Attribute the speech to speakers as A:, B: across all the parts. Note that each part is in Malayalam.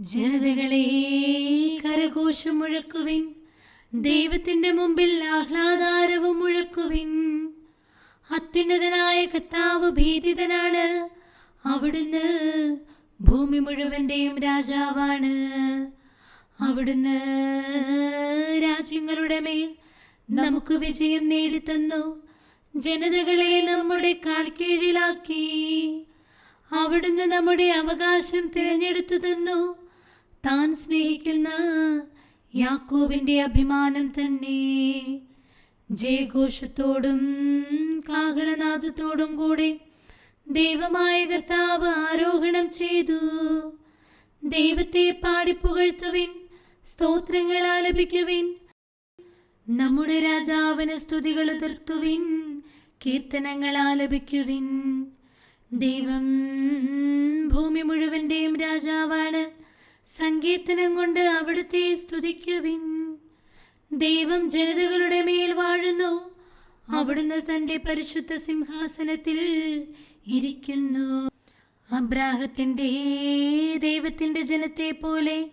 A: ജനതകളെ കരഘോഷം മുഴക്കുവിൻ ദൈവത്തിന്റെ മുമ്പിൽ ആഹ്ലാദാരവും മുഴക്കുവിൻ അത്യുന്നതനായ കർത്താവ് ഭീതിതനാണ്. അവിടുന്ന് ഭൂമി മുഴുവന്റെയും രാജാവാണ്. അവിടുന്ന് രാജ്യങ്ങളുടെ മേൽ നമുക്ക് വിജയം നേടിത്തന്നു. ജനതകളെ നമ്മുടെ കാൽ കീഴിലാക്കി അവിടുന്ന് നമ്മുടെ അവകാശം തിരഞ്ഞെടുത്തു തന്നു. താൻ സ്നേഹിക്കുന്ന യാക്കോബിന്റെ അഭിമാനം തന്നെ. ജയഘോഷത്തോടും കാഹളനാദത്തോടും കൂടെ ദൈവമായ കർത്താവ് ആരോഹണം ചെയ്തു. ദൈവത്തെ പാടിപ്പുകഴ്ത്തുവിൻ സ്തോത്രങ്ങൾ ആലപിക്കുവിൻ നമ്മുടെ രാജാവിന് സ്തുതികൾ തീർത്തുവിൻ കീർത്തനങ്ങൾ ആലപിക്കുവിൻ. ദൈവം ഭൂമി മുഴുവന്റെയും രാജാവാണ്. സങ്കീർത്തനം കൊണ്ട് അവിടുത്തെ സ്തുതിക്കുവിൻ. ദൈവം ജനതകളുടെ മേൽ വാഴുന്നു. അവിടുന്ന് തന്റെ പരിശുദ്ധ സിംഹാസനത്തിൽ ഇരിക്കുന്നു. അബ്രാഹത്തിന്റെ ദൈവത്തിന്റെ ജനത്തെ പോലെ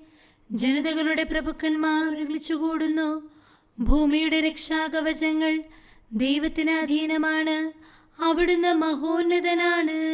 A: ജനതകളുടെ പ്രഭുക്കന്മാർ വിളിച്ചുകൂടുന്നു. ഭൂമിയുടെ രക്ഷാകവചങ്ങൾ ദൈവത്തിന് അധീനമാണ്. അവിടുന്ന് മഹോന്നതനാണ്.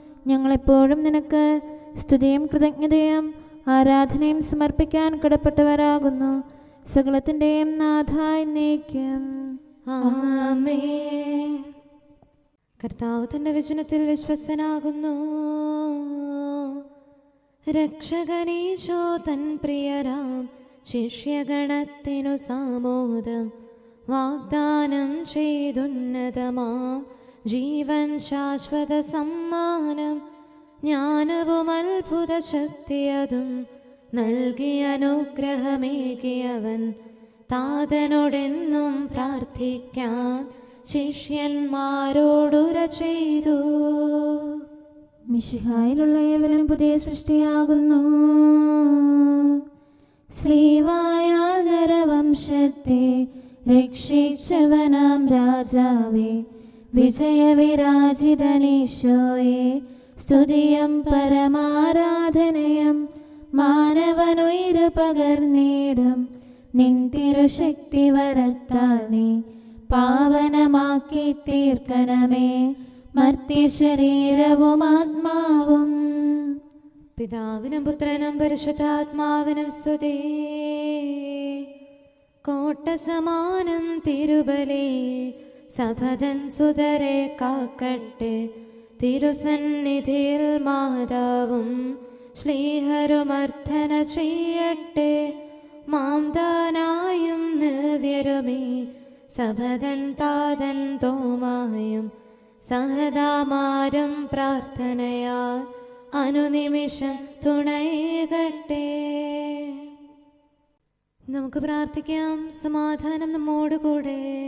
B: ഞങ്ങളെപ്പോഴും നിനക്ക് സ്തുതിയും കൃതജ്ഞതയും ആരാധനയും സമർപ്പിക്കാൻ കടപ്പെട്ടവരാകുന്നു. സകലത്തിന്റെയും നാഥായി നീക്കം.
C: കർത്താവ് തന്റെ വിജനത്തിൽ വിശ്വസ്തനാകുന്നു. രക്ഷകനീശോ തൻ പ്രിയരാം. ശിഷ്യഗണത്തിനു സാമോദം. വാഗ്ദാനം ചെയ്തുന്നതമാം. ജീവൻ ശാശ്വത സമ്മാനം ജ്ഞാനവും അത്ഭുത ശക്തിയതും നൽകിയ അനുഗ്രഹമേകിയവൻ. താതനോടെന്നും പ്രാർത്ഥിക്കാൻ ശിഷ്യന്മാരോടുര ചെയ്തു.
B: മിശിഹായിലുള്ള ഏവനും പുതിയ സൃഷ്ടിയാകുന്നു. ശ്രീവായാൽ നരവംശത്തെ രക്ഷിച്ചവനാം രാജാവേ. വിജയവിരാജിതനീശോയെ സ്തുതിയം പരമാരാധനയം മാനവനുയിരു പകർന്നേടും നിൻ തിരുശക്തി വരത്താൽ നീ പാവനമാക്കി തീർക്കണമേ മർത്യശരീരവും ആത്മാവും
C: പിതാവിനും പുത്രനും പരിശുദ്ധാത്മാവിനും സ്തുതി. കോട്ട സമാനം തിരുബലി സഭതൻ സുതരെ കാക്കട്ടെ. തിരുസന്നിധിയിൽ മാതാവും ശ്രീഹരുമർദ്ധന ചെയ്യട്ടെ. മാംതാനായും നിവ്യരുമേ. സഭതൻ താതൻ തോമായും സഹദാമാരും പ്രാർത്ഥനയാ അനുനിമിഷം തുണയകട്ടെ. നമുക്ക് പ്രാർത്ഥിക്കാം. സമാധാനം നമ്മോടുകൂടെ.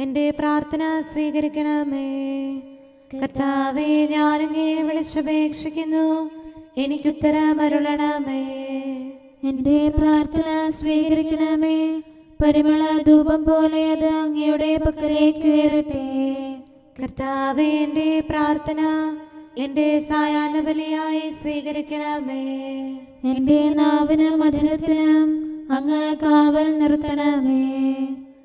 C: എന്റെ പ്രാർത്ഥന സ്വീകരിക്കണമേ. കർത്താവെ ഞാനങ്ങേ വിളിച്ചപേക്ഷിക്കുന്നു. എനിക്കുത്തരമരുളണമേ.
B: എന്റെ പ്രാർത്ഥന സ്വീകരിക്കണമേ. പരിമള ധൂപം പോലെ അത് അങ്ങയുടെ പക്കലേക്ക് ഉയരട്ടെ
C: കർത്താവെ എന്റെ പ്രാർത്ഥന എന്റെ സായാഹ്നബലിയായി സ്വീകരിക്കണമേ.
B: എന്റെ നാവിനും മധുരത്തിനും അങ്ങ് കാവൽ നിർത്തണമേ.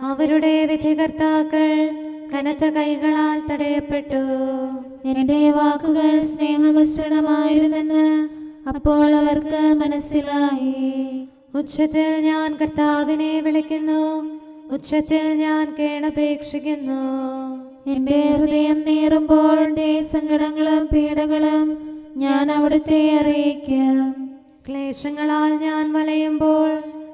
C: അവരുടെ വിധികർത്താക്കൾ കനത്ത കൈകളാൽ തടയപ്പെട്ടു.
B: എന്റെ വാക്കുകൾ സ്നേഹമിശ്രണമായിരുന്നെന്ന് അപ്പോൾ അവർക്ക് മനസ്സിലായി.
C: ഉച്ചത്തിൽ ഞാൻ കർത്താവിനെ വിളിക്കുന്നു. ഉച്ചത്തിൽ ഞാൻ കേണപേക്ഷിക്കുന്നു.
B: എന്റെ ഹൃദയം നേറുമ്പോൾ എന്റെ സങ്കടങ്ങളും പീഡകളും ഞാൻ അവിടുത്തെ അറിയിക്കും.
C: ക്ലേശങ്ങളാൽ ഞാൻ വലയുമ്പോൾ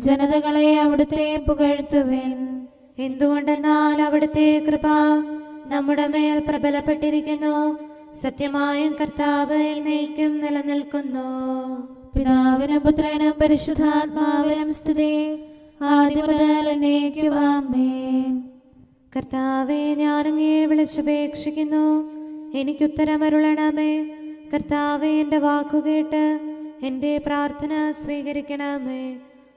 B: ജനതകളെ അവിടുത്തെ പുകഴ്ത്തുവേൻ.
C: എന്തുകൊണ്ടെന്നാൽ അവിടുത്തെ കൃപ നമ്മുടെ മേൽ പ്രബലപ്പെട്ടിരിക്കുന്നു. സത്യമായും കർത്താവ് നയിക്കും നിലനിൽക്കുന്നു.
B: പിതാവിനും പുത്രനും പരിശുദ്ധാത്മാവിനും സ്തുതി. ആദ്യം മുതൽ എന്നേക്കും
C: കർത്താവെ ഞാനങ്ങേ വിളിച്ചപേക്ഷിക്കുന്നു. എനിക്കുത്തരമരുളണമേ കർത്താവെ എന്റെ വാക്കുകേട്ട് എന്റെ പ്രാർത്ഥന സ്വീകരിക്കണമേ.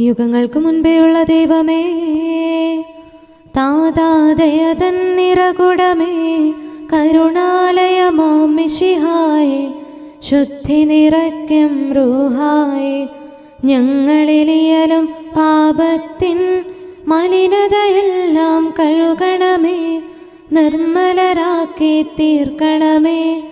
C: യുഗങ്ങൾക്ക് മുൻപേയുള്ള ദൈവമേ താതാദയതൻ നിറകുടമേ കരുണാലയമാമിഷിഹായെ ശുദ്ധി നിറയ്ക്കും റൂഹായെ. ഞങ്ങളിലിയലും പാപത്തിൻ മലിനതയെല്ലാം കഴുകണമേ നിർമ്മലരാക്കി തീർക്കണമേ.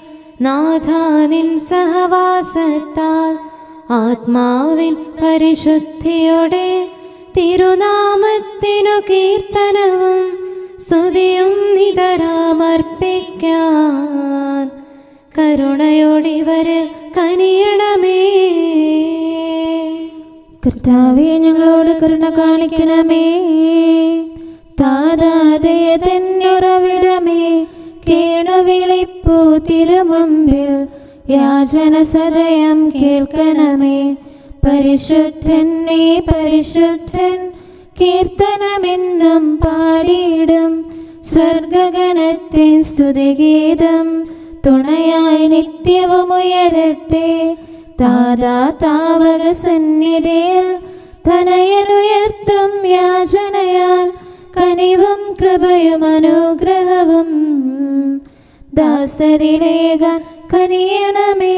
C: നാഥാനിൻ സഹവാസത്താൽ ആത്മാവിൻ പരിശുദ്ധിയോടെ തിരുനാമത്തിനു കീർത്തനവും സ്തുതിയും നിതരാമർപ്പിക്കാൻ കരുണയോടിവര് കനിയണമേ.
B: കർത്താവെ ഞങ്ങളോട് കരുണ കാണിക്കണമേ. താതാതയ തന്നുറവിടമേ. കേണുവിളിപ്പൂ തിരുമുമ്പിൽ യാചന സദയം കേൾക്കണമേ. പരിശുദ്ധൻ നീ പരിശുദ്ധൻ കീർത്തനമെന്നും പാടിയിടും. സ്വർഗഗണത്തിൻ സ്തുതിഗീതം തുണയായി നിത്യവും ഉയരട്ടെ. താതാ താവക സന്നിധിയിൽ തനയനുയർത്തും യാചനയാൽ കനിവും കൃപയും അനുഗ്രഹവും. ദാസരിലേകാൻ കനിയണമേ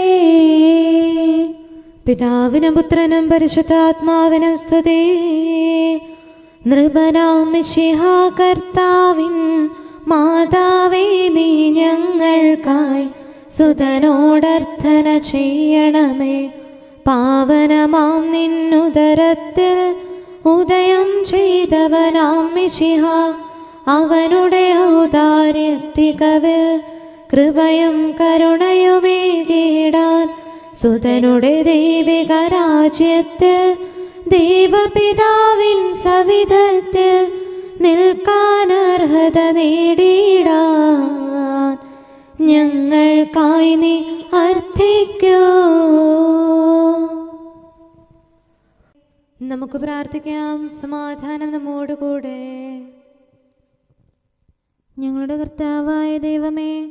C: പിതാവിനും പുത്രനും പരിശുദ്ധാത്മാവിനും സ്തുതി. നൃപനാം മിശിഹാ കർത്താവിൻ മാതാവേ നീ ഞങ്ങൾക്കായി സുതനോടർത്ഥന ചെയ്യണമേ. പാവനമാം നിന്നുദരത്തിൽ ഉദയം ചെയ്തവനാം മിശിഹ അവനുടെ ഔദാര്യത്തികവിൽ കൃപയും കരുണയുമേകിടാൻ സുതനുടെ ദൈവിക രാജ്യത്ത് ദൈവപിതാവിൻ സവിധത്ത് നിൽക്കാൻ അർഹത നേടിയിടാൻ ഞങ്ങൾക്കായി നീ അർത്ഥിക്കൂ നമുക്ക് പ്രാർത്ഥിക്കാം സമാധാനം നമ്മോടുകൂടെ.
B: ഞങ്ങളുടെ കർത്താവായ ദൈവമേ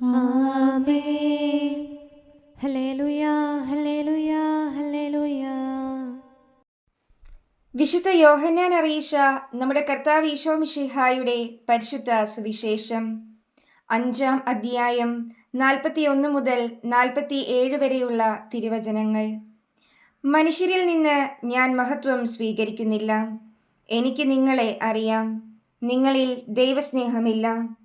D: വിശുദ്ധ യോഹന്നാൻ അറിയിച്ച നമ്മുടെ കർത്താവ് ഈശോ മിഷിഹായുടെ പരിശുദ്ധ സുവിശേഷം അഞ്ചാം അധ്യായം നാൽപ്പത്തി ഒന്ന് മുതൽ നാൽപ്പത്തി ഏഴ് വരെയുള്ള തിരുവചനങ്ങൾ. മനുഷ്യരിൽ നിന്ന് ഞാൻ മഹത്വം സ്വീകരിക്കുന്നില്ല. എനിക്ക് നിങ്ങളെ അറിയാം. നിങ്ങളിൽ ദൈവസ്നേഹമില്ല.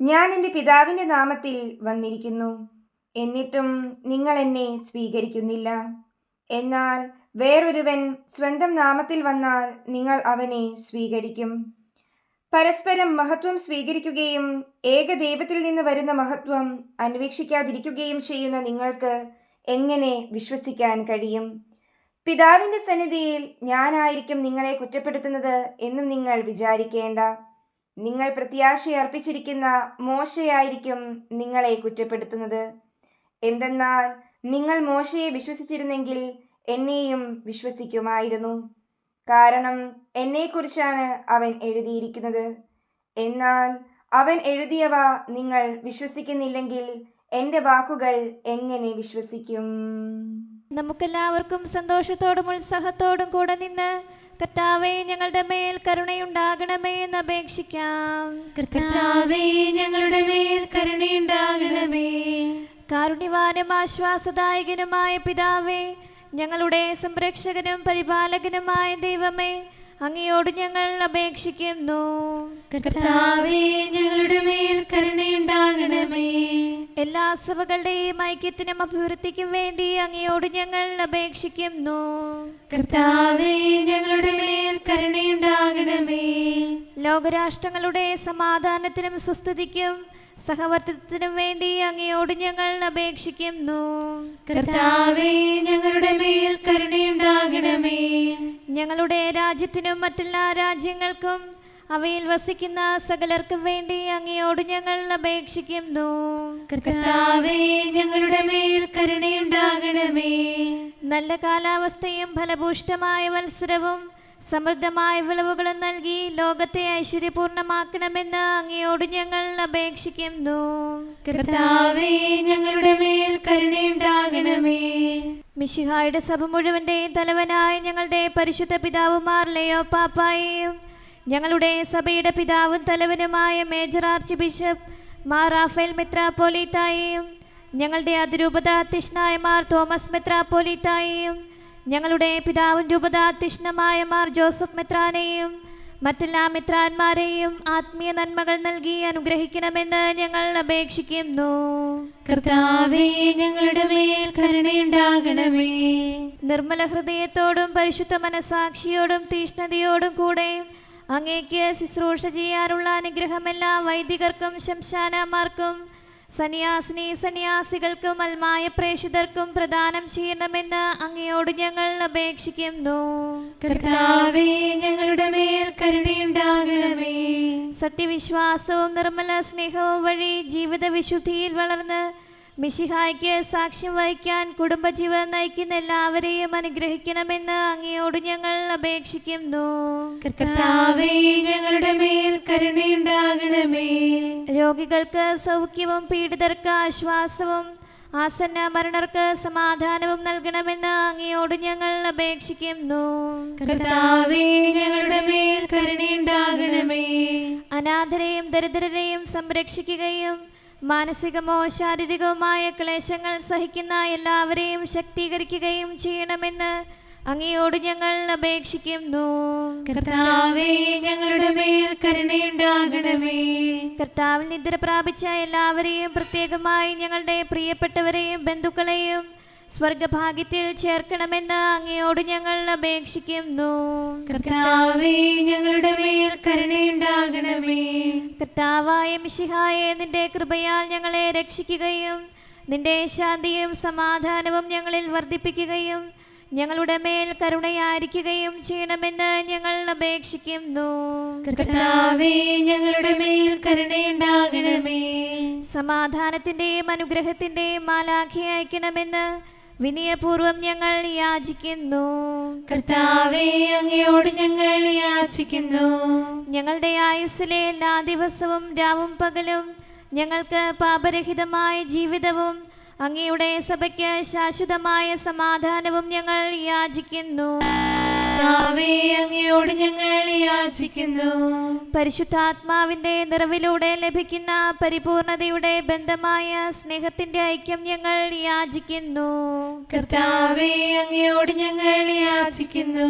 D: ഞാൻ എന്റെ പിതാവിന്റെ നാമത്തിൽ വന്നിരിക്കുന്നു. എന്നിട്ടും നിങ്ങൾ എന്നെ സ്വീകരിക്കുന്നില്ല. എന്നാൽ വേറൊരുവൻ സ്വന്തം നാമത്തിൽ വന്നാൽ നിങ്ങൾ അവനെ സ്വീകരിക്കും. പരസ്പരം മഹത്വം സ്വീകരിക്കുകയും ഏക ദൈവത്തിൽ നിന്ന് വരുന്ന മഹത്വം അന്വേഷിക്കാതിരിക്കുകയും ചെയ്യുന്ന നിങ്ങൾക്ക് എങ്ങനെ വിശ്വസിക്കാൻ കഴിയും? പിതാവിന്റെ സന്നിധിയിൽ ഞാനായിരിക്കും നിങ്ങളെ കുറ്റപ്പെടുത്തുന്നത് എന്നും നിങ്ങൾ വിചാരിക്കേണ്ട. നിങ്ങൾ പ്രത്യാശയർപ്പിച്ചിരിക്കുന്ന മോശയായിരിക്കും നിങ്ങളെ കുറ്റപ്പെടുത്തുന്നത്. എന്തെന്നാൽ നിങ്ങൾ മോശയെ വിശ്വസിച്ചിരുന്നെങ്കിൽ എന്നെയും വിശ്വസിക്കുമായിരുന്നു. കാരണം എന്നെക്കുറിച്ചാണ് അവൻ എഴുതിയിരിക്കുന്നത്. എന്നാൽ അവൻ എഴുതിയവ നിങ്ങൾ വിശ്വസിക്കുന്നില്ലെങ്കിൽ എന്റെ വാക്കുകൾ എങ്ങനെ വിശ്വസിക്കും?
E: നമുക്കെല്ലാവർക്കും സന്തോഷത്തോടും ഉത്സാഹത്തോടും കൂടെ നിന്ന് കർത്താവെ ഞങ്ങളുടെ മേൽ കരുണയുണ്ടാകണമേ എന്ന് അപേക്ഷിക്കാം.
C: കർത്താവേ ഞങ്ങളുടെ മേൽ കരുണയുണ്ടാകണമേ.
E: കാരുണ്യവാനും ആശ്വാസദായകനുമായ പിതാവേ ഞങ്ങളുടെ സംരക്ഷകനും പരിപാലകനുമായ ദൈവമേ അങ്ങയോട് ഞങ്ങൾ അപേക്ഷിക്കുന്നു.
C: കർത്താവേ ഞങ്ങളുടെ മേൽ കരുണയുണ്ടാകണമേ.
E: എല്ലാ സഭകളുടെയും ഐക്യത്തിനും അഭിവൃദ്ധിക്കും വേണ്ടി അങ്ങയോട് ഞങ്ങൾ അപേക്ഷിക്കുന്നു.
C: കർത്താവേ ഞങ്ങളുടെ മേൽ കരുണയുണ്ടാകണമേ.
E: ലോകരാഷ്ട്രങ്ങളുടെ സമാധാനത്തിനും സുസ്ഥിതിക്കും സഹവർത്തിത്വത്തിനും വേണ്ടി അങ്ങയോട് ഞങ്ങൾ അപേക്ഷിക്കുന്നു.
C: കർത്താവേ ഞങ്ങളുടെ മേൽ കരുണയുണ്ടാകണമേ.
E: ഞങ്ങളുടെ രാജ്യത്തിനും മറ്റെല്ലാ രാജ്യങ്ങൾക്കും അവയിൽ വസിക്കുന്ന സകലർക്കും വേണ്ടി അങ്ങയോട് ഞങ്ങൾ അപേക്ഷിക്കുന്നു.
C: കർത്താവേ ഞങ്ങളുടെ മേൽ കരുണയുണ്ടാകണമേ.
E: നല്ല കാലാവസ്ഥയും ഫലഭൂഷ്ടമായ മത്സരവും സമൃദ്ധമായ വിളവുകളും നൽകി ലോകത്തെ ഐശ്വര്യപൂർണമാക്കണമെന്ന് അങ്ങയോട് ഞങ്ങൾ അപേക്ഷിക്കുന്നു.
C: കർത്താവേ ഞങ്ങളുടെ മേൽ കരുണയുണ്ടാകണമേ.
E: മിശിഹായുടെ സഭ മുഴുവന്റെയും തലവനായ ഞങ്ങളുടെ പരിശുദ്ധ പിതാവുമാർ ലയോ പാപ്പായെയും ഞങ്ങളുടെ സഭയുടെ പിതാവും തലവനുമായ major archbishop Mar Raphael മെത്രാപ്പോലീത്തായെയും ഞങ്ങളുടെ അതിരൂപതാധ്യക്ഷനായ മാർ തോമസ് മെത്രാപ്പോലീത്തായെയും ഞങ്ങളുടെ പിതാവും രൂപതാതിഷ്ണമായ മാർ ജോസഫ് മെത്രാനെയും മറ്റെല്ലാ മിത്രാന്മാരെയും ആത്മീയ നന്മകൾ നൽകി അനുഗ്രഹിക്കണമെന്ന് ഞങ്ങൾ അപേക്ഷിക്കുന്നു.
C: കർത്താവേ ഞങ്ങളുടെ മേൽ കരുണയുണ്ടാകണമേ.
E: നിർമ്മല ഹൃദയത്തോടും പരിശുദ്ധ മനസാക്ഷിയോടും തീഷ്ണതയോടും കൂടെ അങ്ങേക്ക് ശുശ്രൂഷ ചെയ്യാനുള്ള അനുഗ്രഹമെല്ലാ വൈദികർക്കും ശംശാനമാർക്കും സന്യാസിനി സന്യാസികൾക്കും അൽമായ പ്രേക്ഷിതർക്കും പ്രദാനം ചെയ്യണമെന്ന് അങ്ങയോട് ഞങ്ങൾ അപേക്ഷിക്കുന്നു.
C: കർത്താവേ ഞങ്ങളുടെ മേൽ കരുണയുണ്ടാകണമേ.
E: സത്യവിശ്വാസവും നിർമ്മല സ്നേഹവും വഴി ജീവിത വിശുദ്ധിയിൽ വളർന്ന് മിശിഹായ്ക്ക് സാക്ഷ്യം വഹിക്കാൻ കുടുംബജീവൻ നയിക്കുന്ന എല്ലാവരെയും അനുഗ്രഹിക്കണമെന്ന് അങ്ങയോട് ഞങ്ങൾ അപേക്ഷിക്കുന്നു.
C: കർത്താവേ ഞങ്ങളുടെ മേൽ കരുണയുണ്ടാകണമേ.
E: രോഗികൾക്ക് സൗഖ്യവും പീഡിതർക്ക് ആശ്വാസവും ആസന്ന മരണർക്ക് സമാധാനവും നൽകണമെന്ന് അങ്ങയോട് ഞങ്ങൾ അപേക്ഷിക്കുന്നു.
C: കർത്താവേ ഞങ്ങളുടെ മേൽ കരുണയുണ്ടാകണമേ.
E: അനാഥരെയും ദരിദ്രരെയും സംരക്ഷിക്കുകയും മാനസികമോ ശാരീരികവുമായ ക്ലേശങ്ങൾ സഹിക്കുന്ന എല്ലാവരെയും ശക്തീകരിക്കുകയും ചെയ്യണമെന്ന് അങ്ങയോട് ഞങ്ങൾ അപേക്ഷിക്കുന്നു.
F: കർത്താവേ ഞങ്ങളുടെ മേൽ കരുണയുണ്ടാകണമേ.
E: കർത്താവിൽ നിദ്ര പ്രാപിച്ച എല്ലാവരെയും പ്രത്യേകമായി ഞങ്ങളുടെ പ്രിയപ്പെട്ടവരെയും ബന്ധുക്കളെയും സ്വർഗഭാഗ്യത്തിൽ ചേർക്കണമെന്ന് അങ്ങയോട് ഞങ്ങൾ അപേക്ഷിക്കുന്നു.
F: കർത്താവേ ഞങ്ങളുടെ മേൽ കരുണയുണ്ടാകണമേ.
E: കർത്താവായ മിശിഹായെ നിന്റെ കൃപയാൽ ഞങ്ങളെ രക്ഷിക്കുകയും നിന്റെ ശാന്തിയും സമാധാനവും ഞങ്ങളിൽ വർദ്ധിപ്പിക്കുകയും ഞങ്ങളുടെ മേൽ കരുണയായിരിക്കുകയും ചെയ്യണമെന്ന് ഞങ്ങൾ അപേക്ഷിക്കുന്നു.
F: കർത്താവേ ഞങ്ങളുടെ മേൽ കരുണയുണ്ടാകണമേ.
E: സമാധാനത്തിന്റെയും അനുഗ്രഹത്തിന്റെയും മാലാഖി അയക്കണമെന്ന് വിനയപൂർവം ഞങ്ങൾ യാചിക്കുന്നു.
F: കർത്താവേ അങ്ങയോട് ഞങ്ങൾ യാചിക്കുന്നു.
E: ഞങ്ങളുടെ ആയുസ്സിലെ എല്ലാ ദിവസവും രാവും പകലും ഞങ്ങൾക്ക് പാപരഹിതമായ ജീവിതവും അങ്ങയുടെ സഭയ്ക്ക് ശാശ്വതമായ സമാധാനവും ഞങ്ങൾ യാചിക്കുന്നു.
F: അങ്ങയോട് ഞങ്ങൾ യാചിക്കുന്നു.
E: പരിശുദ്ധാത്മാവിന്റെ നിറവിലൂടെ ലഭിക്കുന്ന പരിപൂർണതയുടെ ബന്ധമായ സ്നേഹത്തിന്റെ ഐക്യം ഞങ്ങൾ യാചിക്കുന്നു.
F: കർത്താവേ അങ്ങയോട് ഞങ്ങൾ യാചിക്കുന്നു.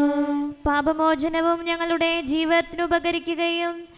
E: പാപമോചനവും ഞങ്ങളുടെ ജീവിതത്തിന് ഉപകരിക്കുകയും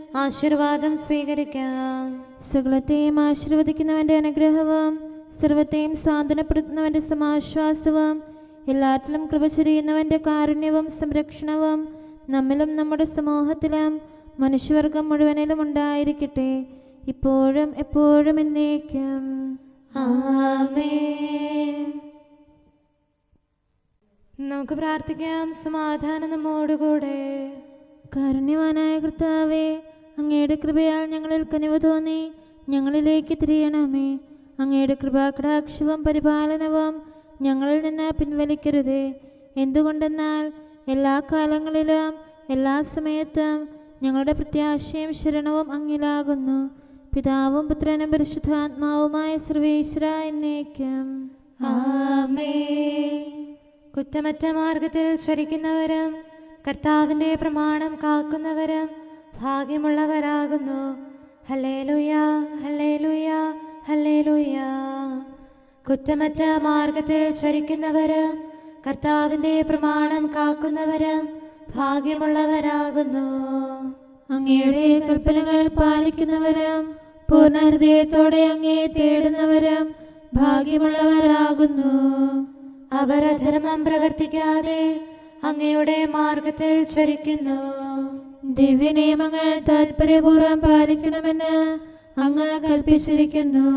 C: ആശീർവാദം സ്വീകരിക്കാം.
B: സകലത്തെയും ആശീർവദിക്കുന്നവന്റെ അനുഗ്രഹവും സർവത്തെയും സാന്ത്വനപ്പെടുത്തുന്നവന്റെ സമാശ്വാസവും എല്ലാറ്റിലും കൃപ ചൊരിയുന്നവന്റെ കാരുണ്യവും സംരക്ഷണവും നമ്മിലും നമ്മുടെ സമൂഹത്തിലും മനുഷ്യവർഗം മുഴുവനിലും ഉണ്ടായിരിക്കട്ടെ. ഇപ്പോഴും എപ്പോഴും എന്നേക്കും.
C: നമുക്ക് പ്രാർത്ഥിക്കാം. സമാധാനം നമ്മോടുകൂടെ.
B: കാരുണ്യവാനായ കർത്താവേ അങ്ങയുടെ കൃപയാൽ ഞങ്ങളിൽ കനിവ് തോന്നി ഞങ്ങളിലേക്ക് തിരിയണമേ. അങ്ങയുടെ കൃപാകടാക്ഷവും പരിപാലനവും ഞങ്ങളിൽ നിന്ന് പിൻവലിക്കരുതേ. എന്തുകൊണ്ടെന്നാൽ എല്ലാ കാലങ്ങളിലും എല്ലാ സമയത്തും ഞങ്ങളുടെ പ്രത്യാശയും ശരണവും അങ്ങിലാകുന്നു. പിതാവും പുത്രനും പരിശുദ്ധാത്മാവുമായ സർവേശ്വര എന്നേക്കും.
C: കുറ്റമറ്റ മാർഗത്തിൽ ചരിക്കുന്നവരും കർത്താവിന്റെ പ്രമാണം കാക്കുന്നവരും ഭാഗ്യമുള്ളവരാകുന്നു. Hallelujah hallelujah hallelujah. കുറ്റമറ്റ മാർഗത്തിൽ ചരിക്കുന്നവര് കർത്താവിന്റെ പ്രമാണം കാക്കുന്നവര് ഭാഗ്യമുള്ളവരാകുന്നു.
B: അങ്ങയുടെ കൽപ്പനകൾ പാലിക്കുന്നവരും പൂർണ ഹൃദയത്തോടെ അങ്ങേ തേടുന്നവരും ഭാഗ്യമുള്ളവരാകുന്നു.
C: അവർ അധർമ്മം പ്രവർത്തിക്കാതെ അങ്ങയുടെ മാർഗത്തിൽ ചരിക്കുന്നു.
B: ദിവ്യനിയമങ്ങൾ താൽപര്യപൂർവം പാലിക്കണമെന്ന് അങ്ങ് കൽപ്പിച്ചിരിക്കുന്നു.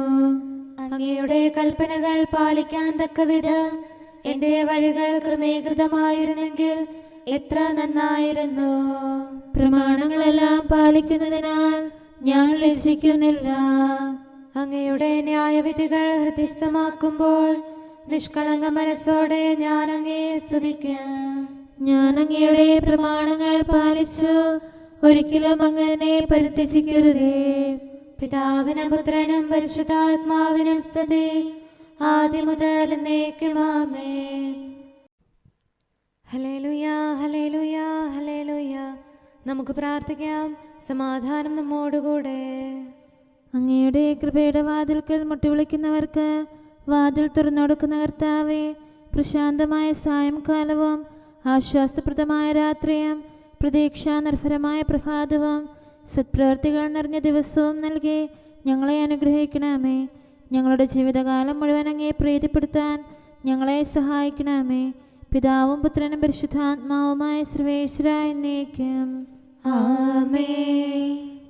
C: അങ്ങയുടെ കൽപ്പനകൾ പാലിക്കാൻ തക്കവിധം എന്റെ വഴികൾ ക്രമീകൃതമായിരുന്നെങ്കിൽ എത്ര നന്നായിരുന്നു.
B: പ്രമാണങ്ങളെല്ലാം പാലിക്കുന്നതിനാൽ ഞാൻ ലജ്ജിക്കുന്നില്ല.
C: അങ്ങയുടെ ന്യായവിധികൾ ഹൃദയസ്ഥമാക്കുമ്പോൾ നിഷ്കളങ്ക മനസ്സോടെ ഞാൻ അങ്ങേ സ്തുതിക്കാം.
B: ഞാൻ അങ്ങയുടെ പ്രമാണങ്ങൾ പാലിച്ചു. ഒരിക്കലും അങ്ങനെ പരിത്യജിക്കരുതേ.
C: പിതാവിനും പുത്രനും പരിശുദ്ധാത്മാവിനും സ്ഥിതി ആദ്യം മുതൽ എന്നേക്കുമാമേ ഹലേലുയാ ഹലേലുയാ ഹലേലുയാ നമുക്ക് പ്രാർത്ഥിക്കാം. സമാധാനം നമ്മോടുകൂടെ.
B: അങ്ങയുടെ കൃപയുടെ വാതിൽക്കൽ മുട്ടിവിളിക്കുന്നവർക്ക് വാതിൽ തുറന്നു കൊടുക്കുന്ന കർത്താവെ പ്രശാന്തമായ സായംകാലവും ആശ്വാസപ്രദമായ രാത്രിയും പ്രതീക്ഷാനിർഭരമായ പ്രഭാതവും സത്പ്രവർത്തികൾ നിറഞ്ഞ ദിവസവും നൽകി ഞങ്ങളെ അനുഗ്രഹിക്കണമേ. ഞങ്ങളുടെ ജീവിതകാലം മുഴുവൻ അങ്ങേ പ്രീതിപ്പെടുത്താൻ ഞങ്ങളെ സഹായിക്കണമേ. പിതാവും പുത്രനും പരിശുദ്ധാത്മാവുമായ സർവേശ്വര എന്നേക്കും.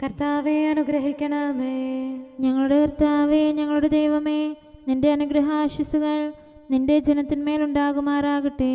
C: കർത്താവെ അനുഗ്രഹിക്കണമേ.
B: ഞങ്ങളുടെ കർത്താവേ ഞങ്ങളുടെ ദൈവമേ നിന്റെ അനുഗ്രഹാശിസുകൾ നിന്റെ ജനത്തിന്മേലുണ്ടാകുമാറാകട്ടെ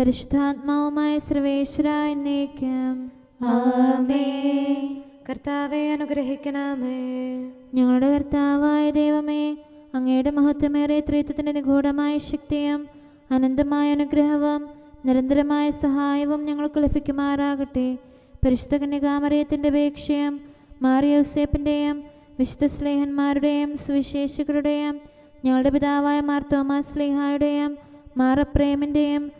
B: പരിശുദ്ധാത്മാവുമായ സർവേശ്വര എന്നേക്കും.
C: കർത്താവെ അനുഗ്രഹിക്കണമേ.
B: ഞങ്ങളുടെ കർത്താവായ ദൈവമേ അങ്ങയുടെ മഹത്വമേറെ ത്രിത്വത്തിന്റെ നിഗൂഢമായ ശക്തിയും അനന്തമായ അനുഗ്രഹവും നിരന്തരമായ സഹായവും ഞങ്ങൾക്ക് ലഭിക്കുമാറാകട്ടെ. പരിശുദ്ധ കന്യകാമറിയത്തിന്റെ അപേക്ഷയും മാറിയോസേപ്പിന്റെയും വിശുദ്ധ സ്ലേഹന്മാരുടെയും സുവിശേഷകരുടെയും ഞങ്ങളുടെ പിതാവായ മാർ തോമാസ് സ്ലേഹായുടെയും മാറപ്രേമിന്റെയും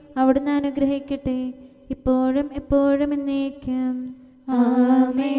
B: അവിടുന്ന് അനുഗ്രഹിക്കട്ടെ. ഇപ്പോഴും എപ്പോഴും എന്നേക്കും.
C: ആമേ